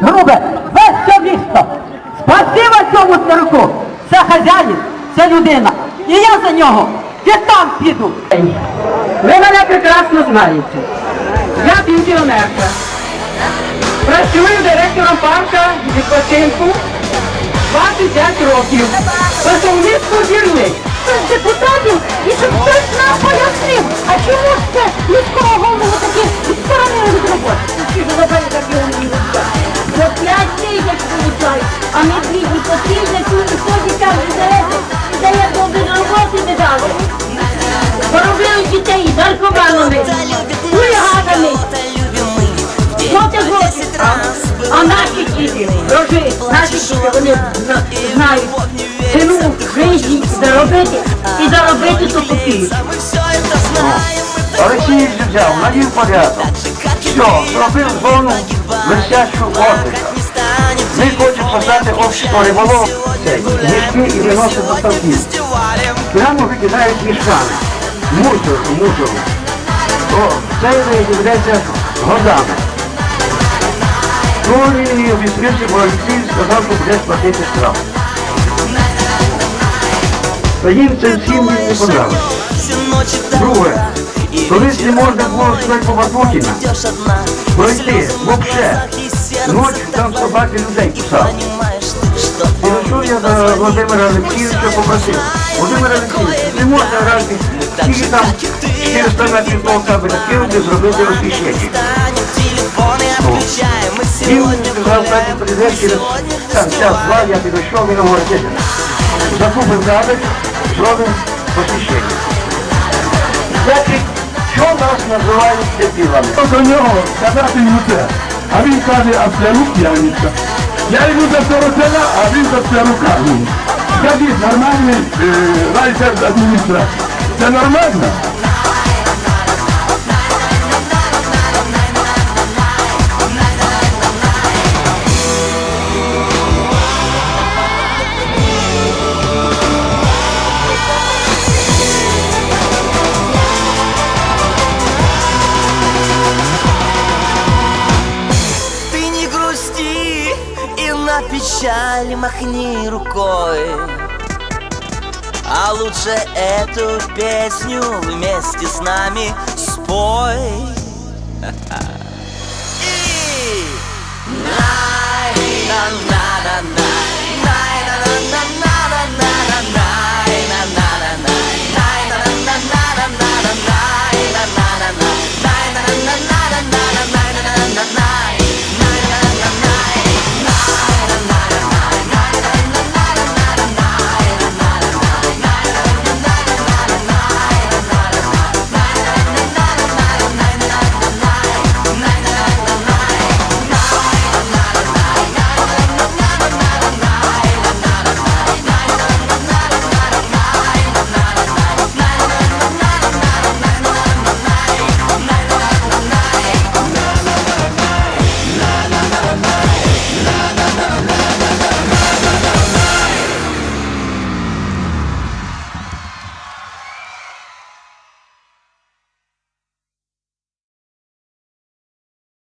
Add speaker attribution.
Speaker 1: Грубе, весь це місто. Спасибо цьому старику. Це хазяїн, це людина. І я за нього там піду. Ви мене прекрасно знаєте. Я пенсіонерка. Працюю директором парка відпочинку 25 років. По суміску вірний.
Speaker 2: депутатів і щоб хтось нам пояснив, а чому ж це міського голову такі відсторонили від А наші діти, рожи, наші діти, вони знають ціну житті заробити і заробити то копійку.
Speaker 3: Олексій взяв, навів порядок. Все, зробив зону висячу отдиха. Ми хочемо поставити общество риболов, мішки і виносити до. Прямо викидають мішками. Мусор, мусору. Це не йдеться годами. Ну і обізвівся, бо Олексій сказав, що буде платити штраф. Та їм це всім не подобається. Друге, колись не можна було сказати по Батутіна, пройти, взагалі. Ночі там собаки людей кусали. І що я до Володимира Олексійовича попросив? Володимир Олексійович, не можна разі, тільки там 400 метрів полкабеля кинути, зробити освіщення. Він мені сказав, так, через там, час-два, я підійшов, він говорить, закупив кабель, зробимо освіщення. Значить, що нас називають дебілами?
Speaker 4: до нього сказати йому це. А він каже, а це рук п'яниця. Я йду за сорочина, а він за це руками. Скажіть, нормальний е, райдер адміністрації. Це нормально?
Speaker 5: Печаль махни рукой. А лучше эту песню вместе с нами спой